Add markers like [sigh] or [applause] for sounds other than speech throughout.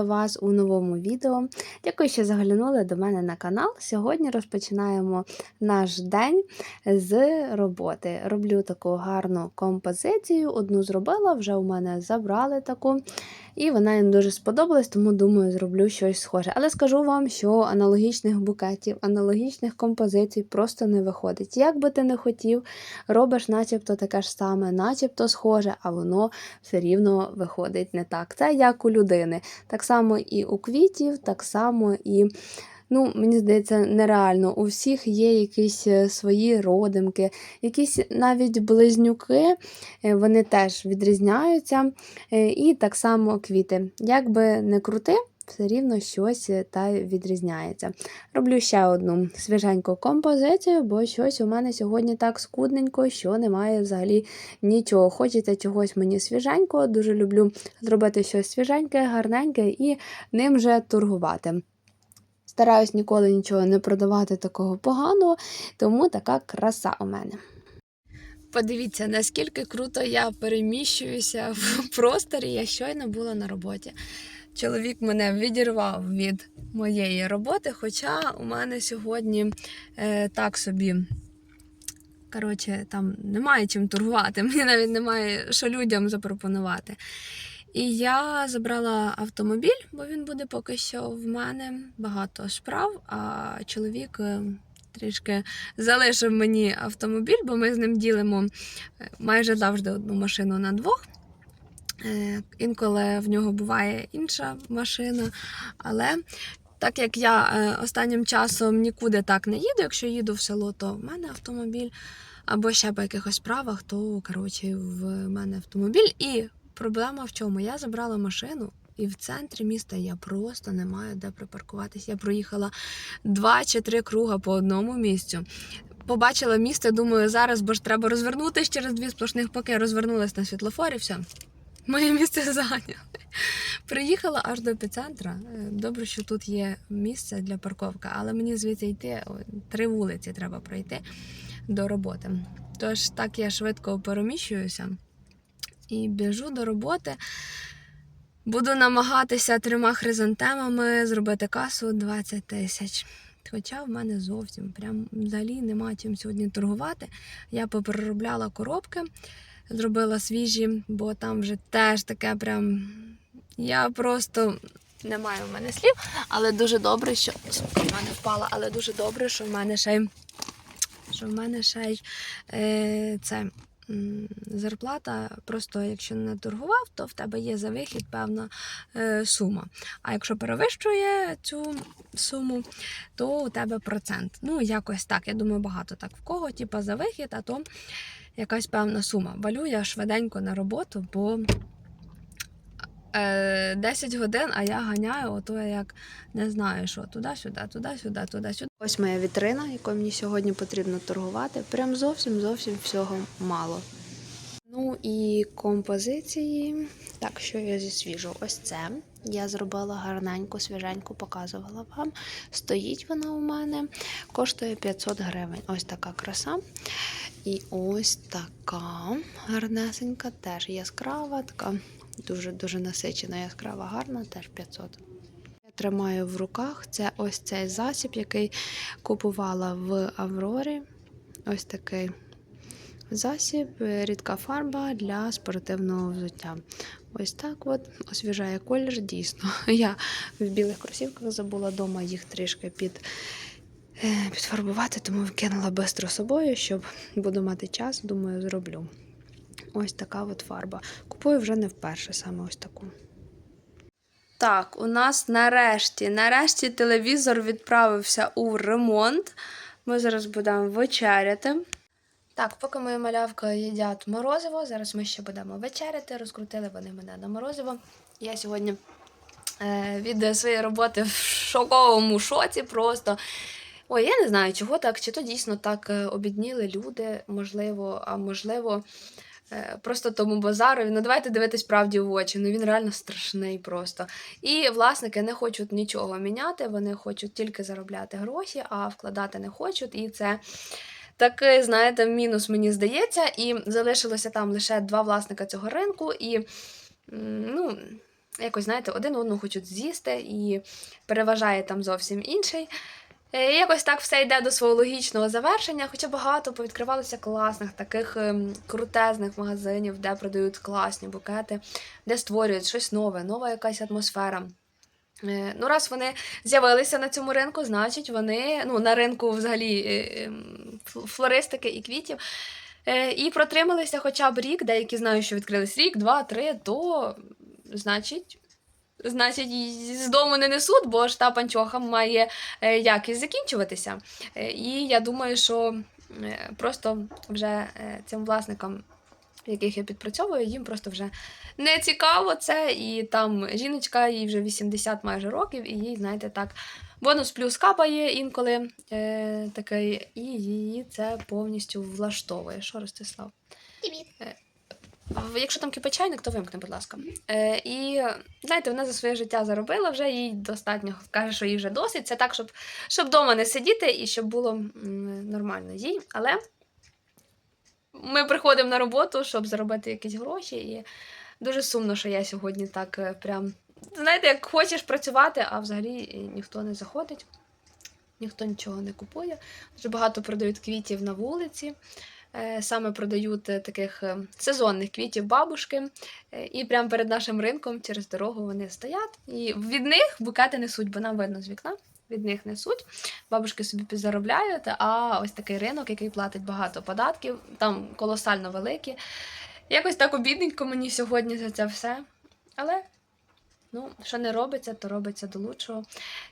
Вітаю вас у новому відео. Дякую, що заглянули до мене на канал. Сьогодні розпочинаємо наш день з роботи. Роблю таку гарну композицію. Одну зробила, вже у мене забрали таку. І вона їм дуже сподобалась, тому думаю, зроблю щось схоже. Але скажу вам, що аналогічних букетів, аналогічних композицій просто не виходить. Як би ти не хотів, робиш начебто таке ж саме, начебто схоже, а воно все рівно виходить не так. Це як у людини. Так само і у квітів, так само і. Ну, мені здається, нереально. У всіх є якісь е, свої родимки, якісь навіть близнюки, е, вони теж відрізняються. Е, І так само квіти. Як би не крути, все рівно щось та відрізняється. Роблю ще одну свіженьку композицію, бо щось у мене сьогодні так скудненько, що немає взагалі нічого. Хочеться чогось мені свіженького, дуже люблю зробити щось свіженьке, гарненьке і ним же торгувати. Стараюсь ніколи нічого не продавати такого поганого, тому така краса у мене. Подивіться, наскільки круто я переміщуюся в [laughs] просторі. Я щойно була на роботі. Чоловік мене відірвав від моєї роботи, хоча у мене сьогодні е, так собі. Коротше, там немає чим торгувати, [laughs] мені навіть немає що людям запропонувати. І я забрала автомобіль, бо він буде поки що в мене багато справ, а чоловік е, трішки залишив мені автомобіль, бо ми з ним ділимо е, майже завжди одну машину на двох. Е, Інколи в нього буває інша машина, але так як я останнім часом нікуди так не їду, якщо їду в село, то в мене автомобіль, або ще по якихось справах, то коротше, в мене автомобіль. І проблема в чому? Я забрала машину. І в центрі міста я просто не маю де припаркуватись. Я проїхала два чи три круга по одному місцю. Побачила місто, думаю, зараз бо ж треба розвернутися через дві сплошних, поки я розвернулась на світлофорі, все. Моє місце зайняли. Приїхала аж до епіцентра. Е, Добре, що тут є місце для парковки, але мені звідси йти три вулиці треба пройти до роботи. Тож так я швидко переміщуюся і біжу до роботи. Буду намагатися трьома хризантемами зробити касу 20 тисяч. Хоча в мене зовсім прям взагалі нема чим сьогодні торгувати. Я попереробляла коробки, зробила свіжі, бо там вже теж таке прям. Я просто не маю в мене слів, але дуже добре, що в мене впала, але дуже добре, що в мене ще й що в мене ще й е, це зарплата. Просто якщо не торгував, то в тебе є за вихід певна е, сума. А якщо перевищує цю суму, то у тебе процент. Ну, якось так. Я думаю, багато так в кого, типа за вихід, а то якась певна сума. Валю я швиденько на роботу, бо. Е, 10 годин, а я ганяю, ото я як не знаю, що туди-сюди, туди-сюди, туди-сюди. Ось моя вітрина, якою мені сьогодні потрібно торгувати. Прям зовсім зовсім всього мало. Ну і композиції. Так, що я зі свіжу? Ось це. Я зробила гарненьку, свіженьку, показувала вам. Стоїть вона у мене, коштує 500 гривень. Ось така краса. І ось така гарнесенька, теж яскрава, така дуже-дуже насичена, яскрава, гарна, теж 500. Я тримаю в руках. Це ось цей засіб, який купувала в Аврорі. Ось такий засіб, рідка фарба для спортивного взуття. Ось так от освіжає колір, дійсно. [laughs] Я в білих кросівках забула вдома їх трішки під, е, підфарбувати, тому кинула швидко собою, щоб буду мати час, думаю, зроблю. Ось така от фарба. Купую вже не вперше, саме ось таку. Так, у нас нарешті, нарешті телевізор відправився у ремонт. Ми зараз будемо вечеряти. Так, поки мої малявка їдять морозиво, зараз ми ще будемо вечеряти. Розкрутили вони мене на морозиво. Я сьогодні е, від своєї роботи в шоковому шоці просто. Ой, я не знаю, чого так, чи то дійсно так е, обідніли люди, можливо, а можливо, просто тому базарові. Ну, давайте дивитись правді в очі. Ну він реально страшний просто. І власники не хочуть нічого міняти, вони хочуть тільки заробляти гроші, а вкладати не хочуть. І це такий, знаєте, мінус, мені здається. І залишилося там лише два власника цього ринку. І ну, якось, знаєте, один одного хочуть з'їсти і переважає там зовсім інший. Е, Якось так все йде до свого логічного завершення, хоча багато повідкривалося класних, таких ем, крутезних магазинів, де продають класні букети, де створюють щось нове, нова якась атмосфера. Е, Ну, раз вони з'явилися на цьому ринку, значить вони ну, на ринку взагалі е, ем, фл- флористики і квітів. І протрималися хоча б рік, деякі знають, що відкрились рік, два, три, то значить. Значить, з дому не несуть, бо ж та панчоха має е, якість закінчуватися. Е, І я думаю, що е, просто вже цим власникам, яких я підпрацьовую, їм просто вже не цікаво це. І там жіночка, їй вже 80 майже років, і їй, знаєте, так, бонус плюс капає інколи е, такий, і її це повністю влаштовує. Що, Ростислав? Привіт. Якщо там кипить чайник, то вимкни, будь ласка. Е, і знаєте, вона за своє життя заробила вже, їй достатньо каже, що їй вже досить. Це так, щоб щоб вдома не сидіти і щоб було нормально їй. Але ми приходимо на роботу, щоб заробити якісь гроші. І дуже сумно, що я сьогодні так е, прям. Знаєте, як хочеш працювати, а взагалі е, ніхто не заходить, ніхто нічого не купує. Дуже багато продають квітів на вулиці. Е, Саме продають е, таких е, сезонних квітів бабушки. І прямо перед нашим ринком через дорогу вони стоять. І від них букети несуть, бо нам видно з вікна. Від них несуть, бабушки собі підзаробляють, а ось такий ринок, який платить багато податків, там колосально великі. Якось так обідненько мені сьогодні за це все. Але ну, що не робиться, то робиться до лучшого.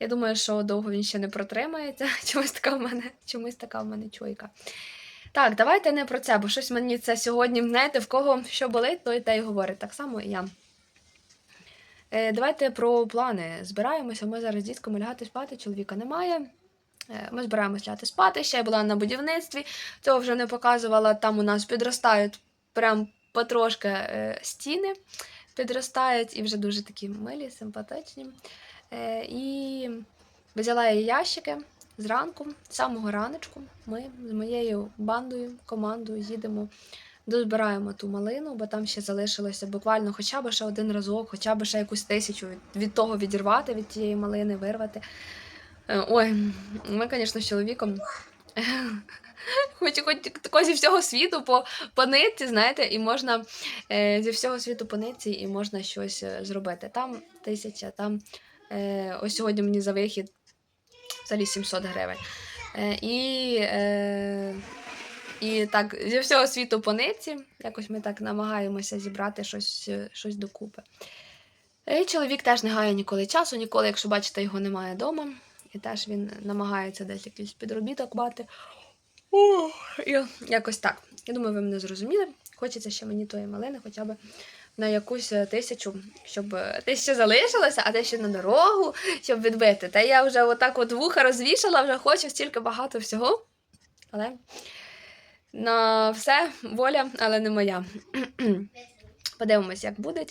Я думаю, що довго він ще не протримається. [laughs] Чомусь така в мене, чомусь така в мене чуйка. Так, давайте не про це, бо щось мені це сьогодні, знаєте, в кого що болить, той те й говорить. Так само і я. Е, давайте про плани. Збираємося. Ми зараз з дітками лягати спати, чоловіка немає. Е, Ми збираємося лягати спати. Ще я була на будівництві, цього вже не показувала. Там у нас підростають прям потрошки е, стіни, підростають і вже дуже такі милі, симпатичні. Е, І взяла я ящики зранку, самого раночку. Ми з моєю бандою, командою їдемо. Дозбираємо ту малину, бо там ще залишилося буквально хоча б ще один разок, хоча б ще якусь тисячу від, від того відірвати, від тієї малини вирвати. Е, Ой, ми, звісно, з чоловіком. [laughs] Хоч, хоч тако зі всього світу по, по нитці, знаєте, і можна е, зі всього світу по нитці і можна щось е, зробити. Там тисяча, там е, ось сьогодні мені за вихід взагалі 700 гривень. Е, і, е, і так, зі всього світу по нитці, якось ми так намагаємося зібрати щось, е, щось докупи. І чоловік теж не гає ніколи часу, ніколи, якщо бачите, його немає вдома. І теж він намагається десь якийсь підробіток мати. О, і якось так. Я думаю, ви мене зрозуміли. Хочеться ще мені тої малини, хоча б на якусь е, тисячу, щоб е, тисяча залишилася, а те ще на дорогу, щоб відбити. Та я вже отак от вуха розвішала, вже хочу стільки багато всього. Але на все воля, але не моя. [clears throat] Подивимось, як буде.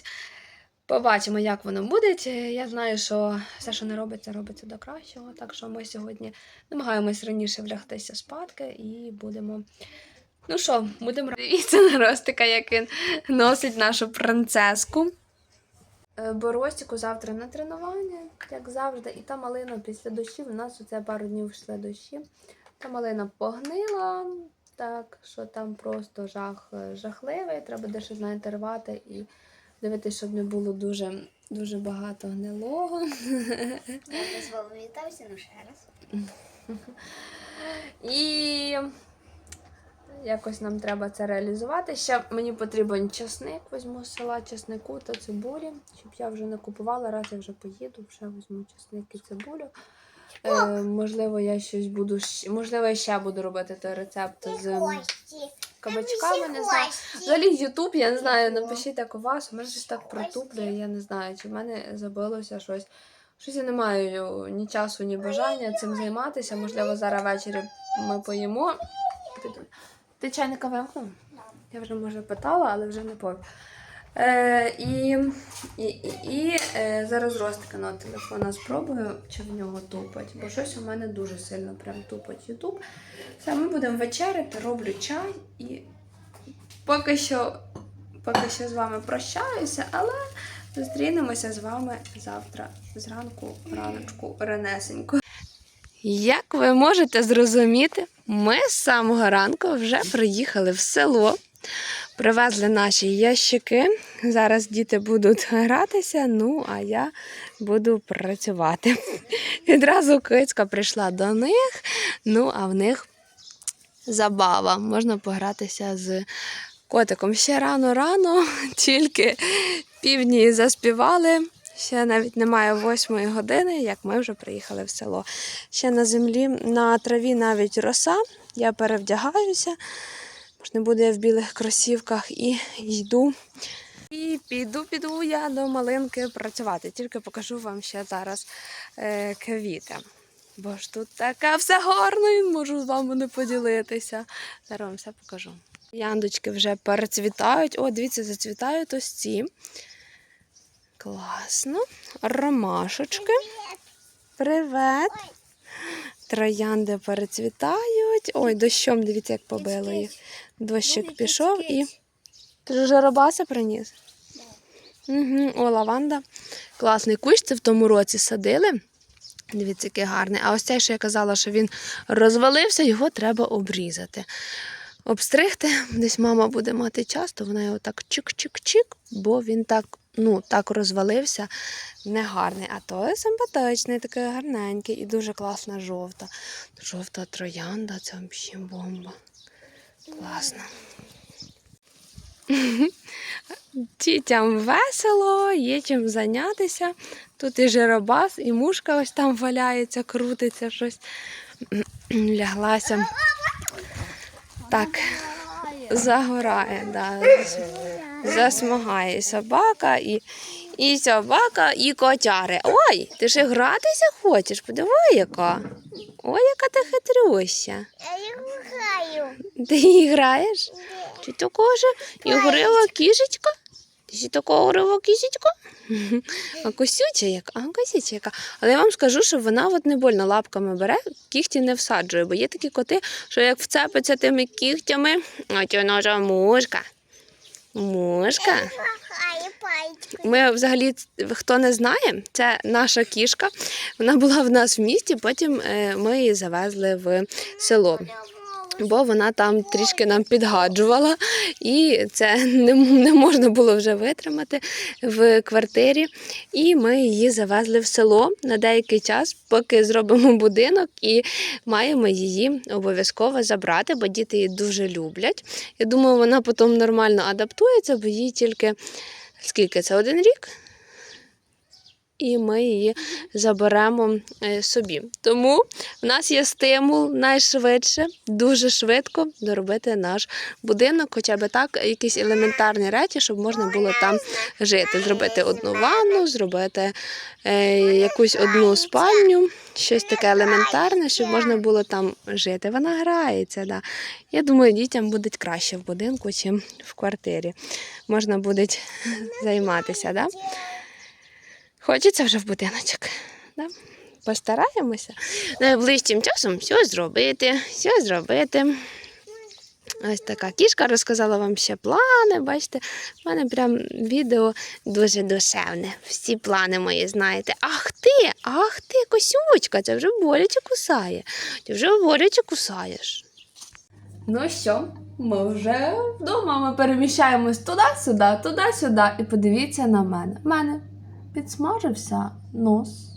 Побачимо, як воно буде. Я знаю, що все, що не робиться, робиться до кращого. Так що ми сьогодні намагаємось раніше влягтися спадки і будемо. Ну що, будемо дивіться на Ростика, як він носить нашу принцеску. Е, Бо Ростику завтра на тренування, як завжди, і та малина після дощів. У нас оце пару днів йшли дощі. Та малина погнила, так що там просто жах е, жахливий. Треба дещо, знаєте, рвати і дивитися, щоб не було дуже, дуже багато гнилого. Я дозволу вітався, ну ще раз. І якось нам треба це реалізувати. Ще мені потрібен часник, візьму з села часнику та цибулі, щоб я вже не купувала, раз я вже поїду, вже візьму часник і цибулю. Е, можливо, я щось буду можливо, я ще буду робити той рецепт з кабачками. Не знаю. Взагалі, Ютуб, я не знаю, напишіть у вас, у мене щось так протуплює, я не знаю, чи в мене забилося щось. Щось я не маю ні часу, ні бажання цим займатися. Можливо, зараз ввечері ми поїмо. Ти чайника вимкнув? Я вже може питала, але вже не пам'ятаю. Е, і, і, і е, зараз Ростика на телефона спробую, чи в нього тупить, бо щось у мене дуже сильно прям тупить Ютуб. Все, ми будемо вечеряти, роблю чай і поки що, поки що з вами прощаюся, але Зустрінемося з вами завтра зранку, раночку, ранесенько. Як ви можете зрозуміти, ми з самого ранку вже приїхали в село, привезли наші ящики. Зараз діти будуть [laughs] гратися, ну а я буду працювати. [laughs] Відразу кицька прийшла до них, ну а в них забава. Можна погратися з котиком. Ще рано-рано, [laughs] тільки півдні заспівали. Ще навіть немає восьмої години, як ми вже приїхали в село. Ще на землі, на траві навіть роса. Я перевдягаюся. Може, не буду я в білих кросівках і йду. І піду, піду я до малинки працювати. Тільки покажу вам ще зараз е, квіти. Бо ж тут таке все гарно, і можу з вами не поділитися. Зараз вам все покажу. Яндочки вже перецвітають. О, дивіться, зацвітають ось ці. Класно. Ромашечки. Привет. Троянди перецвітають. Ой, дощом, дивіться, як побило їх. Дощик пішов і. Ти ж вже робаса приніс? Угу. О, лаванда. Класний кущ, це в тому році садили. Дивіться, який гарний. А ось цей, що я казала, що він розвалився, його треба обрізати. Обстригти. Десь мама буде мати час, то вона його так чик-чик-чик, бо він так, ну, так розвалився, негарний. А той симпатичний, такий гарненький і дуже класна жовта. Жовта троянда, це взагалі бомба. Класно. [laughs] Дітям весело, є чим зайнятися. Тут і жиробас, і мушка ось там валяється, крутиться щось. [clears throat] Ляглася. Так, загорає, да. Засмагає собака, і, і собака, і котяри. Ой, ти ж гратися хочеш? Подиви, яка. Ой, яка ти хитрюща. Я граю. Ти її граєш? Чи такого ж і горила кішечка? Ти ще такого горила кішечка? А косюча яка? А косюча яка. Але я вам скажу, що вона от не больно лапками бере, кігті не всаджує, бо є такі коти, що як вцепиться тими кігтями, а ті ножа мушка. Пальчиком. Ми взагалі, хто не знає, це наша кішка. Вона була в нас в місті, потім е, ми її завезли в село. Бо вона там трішки нам підгаджувала, і це не, не можна було вже витримати в квартирі. І ми її завезли в село на деякий час, поки зробимо будинок, і маємо її обов'язково забрати, бо діти її дуже люблять. Я думаю, вона потім нормально адаптується, бо їй тільки скільки це один рік. І ми її заберемо е, собі. Тому в нас є стимул найшвидше, дуже швидко доробити наш будинок, хоча б так, якісь елементарні речі, щоб можна було там жити. Зробити одну ванну, зробити е, якусь одну спальню, щось таке елементарне, щоб можна було там жити. Вона грається. Да. Я думаю, дітям буде краще в будинку, чим в квартирі. Можна буде [laughs] займатися. Да? Хочеться вже в будиночок. Да? Постараємося найближчим часом все зробити, все зробити. Ось така кішка розказала вам ще плани. Бачите, в мене прям відео дуже душевне. Всі плани мої знаєте. Ах ти, ах ти, косючка, це вже боляче кусає. Ти вже боляче кусаєш. Ну що, ми вже вдома. Ми переміщаємось туди-сюди, туди-сюди. І подивіться на мене. Мене підсмажився нос.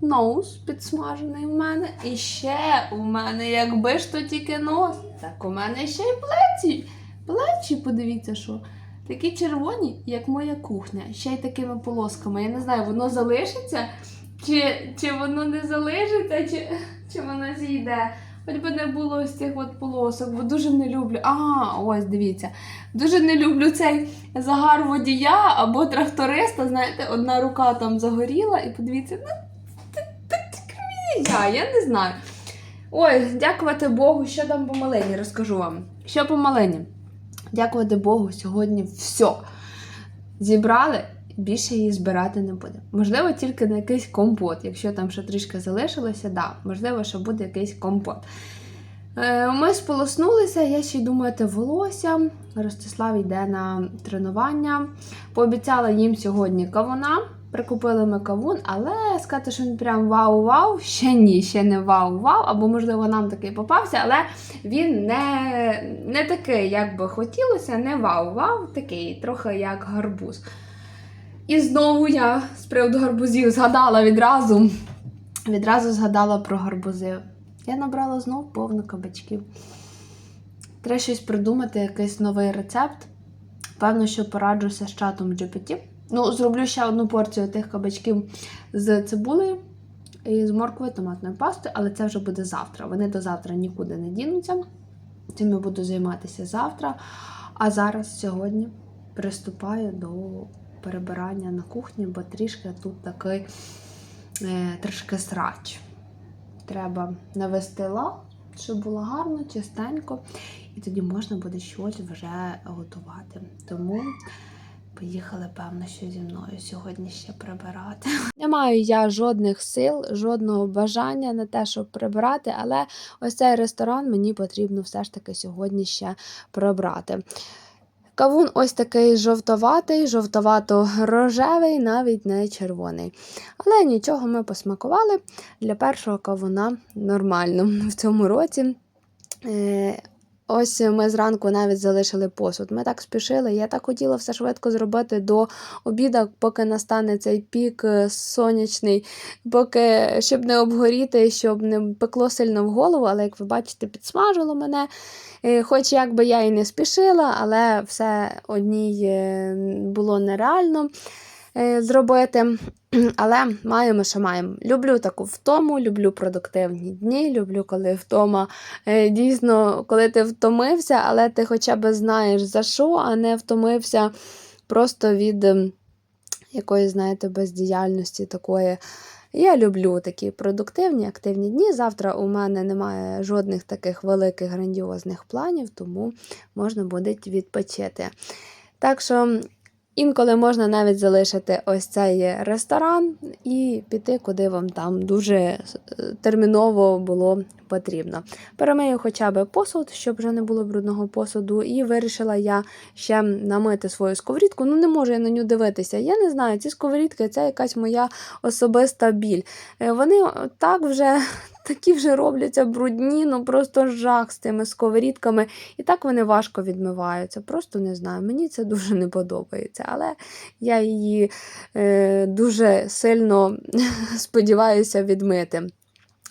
Нос підсмажений в мене. І ще у мене, якби ж то тільки нос, так у мене ще й плечі. Плечі, подивіться, що. Такі червоні, як моя кухня, ще й такими полосками. Я не знаю, воно залишиться, чи, чи воно не залишиться, чи, чи воно зійде. Хоч би не було ось цих от полосок, бо дуже не люблю. Ага, ось дивіться. Дуже не люблю цей загар водія або тракториста. Знаєте, одна рука там загоріла, і подивіться, ну я, я не знаю. Ой, дякувати Богу, що там по малині, розкажу вам. Що по малині? Дякувати Богу, сьогодні все. Зібрали, більше її збирати не буде. Можливо, тільки на якийсь компот. Якщо там ще трішки залишилося, да, можливо, що буде якийсь компот. Е, Ми сполоснулися, я ще й думаю, те волосся. Ростислав йде на тренування. Пообіцяла їм сьогодні кавуна. Прикупили ми кавун, але сказати, що він прям вау-вау, ще ні, ще не вау-вау, або, можливо, нам такий попався, але він не, не такий, як би хотілося, не вау-вау, такий, трохи як гарбуз. І знову я з приводу гарбузів згадала відразу. Відразу згадала про гарбузи. Я набрала знов повно кабачків. Треба щось придумати, якийсь новий рецепт. Певно, що пораджуся з чатом GPT. Ну, зроблю ще одну порцію тих кабачків з цибулею і з морквою, томатною пастою, але це вже буде завтра. Вони до завтра нікуди не дінуться. Цим я буду займатися завтра. А зараз, сьогодні, приступаю до перебирання на кухні, бо трішки тут такий е, трішки срач. Треба навести лад, щоб було гарно, чистенько, і тоді можна буде щось вже готувати. Тому поїхали, певно, що зі мною сьогодні ще прибирати. [laughs] Не маю я жодних сил, жодного бажання на те, щоб прибирати, але ось цей ресторан мені потрібно все ж таки сьогодні ще прибрати. Кавун ось такий жовтоватий, жовтовато-рожевий, навіть не червоний. Але нічого ми посмакували. Для першого кавуна нормально в цьому році. Ось ми зранку навіть залишили посуд. Ми так спішили. Я так хотіла все швидко зробити до обіду, поки настане цей пік е, сонячний, поки щоб не обгоріти, щоб не пекло сильно в голову. Але як ви бачите, підсмажило мене. Е, Хоч як би я і не спішила, але все одній е, було нереально зробити. [clears throat] Але маємо, що маємо. Люблю таку втому, люблю продуктивні дні, люблю, коли втома е, дійсно, коли ти втомився, але ти хоча б знаєш за що, а не втомився просто від ем, якоїсь, знаєте, бездіяльності такої. Я люблю такі продуктивні, активні дні. Завтра у мене немає жодних таких великих грандіозних планів, тому можна буде відпочити. Так що інколи можна навіть залишити ось цей ресторан і піти, куди вам там дуже е, терміново було потрібно. Перемию хоча б посуд, щоб вже не було брудного посуду, і вирішила я ще намити свою сковорідку. Ну, не можу я на нього дивитися. Я не знаю, ці сковорідки це якась моя особиста біль. Е, Вони так вже. Такі вже робляться брудні, ну просто жах з тими сковорідками. І так вони важко відмиваються. Просто не знаю. Мені це дуже не подобається. Але я її е, дуже сильно [laughs] сподіваюся відмити.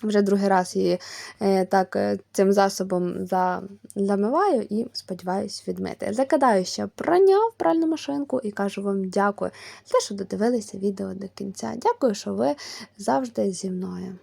Вже другий раз її е, так е, цим засобом за, замиваю і сподіваюся відмити. Закидаю ще прання в пральну машинку і кажу вам дякую за те, що додивилися відео до кінця. Дякую, що ви завжди зі мною.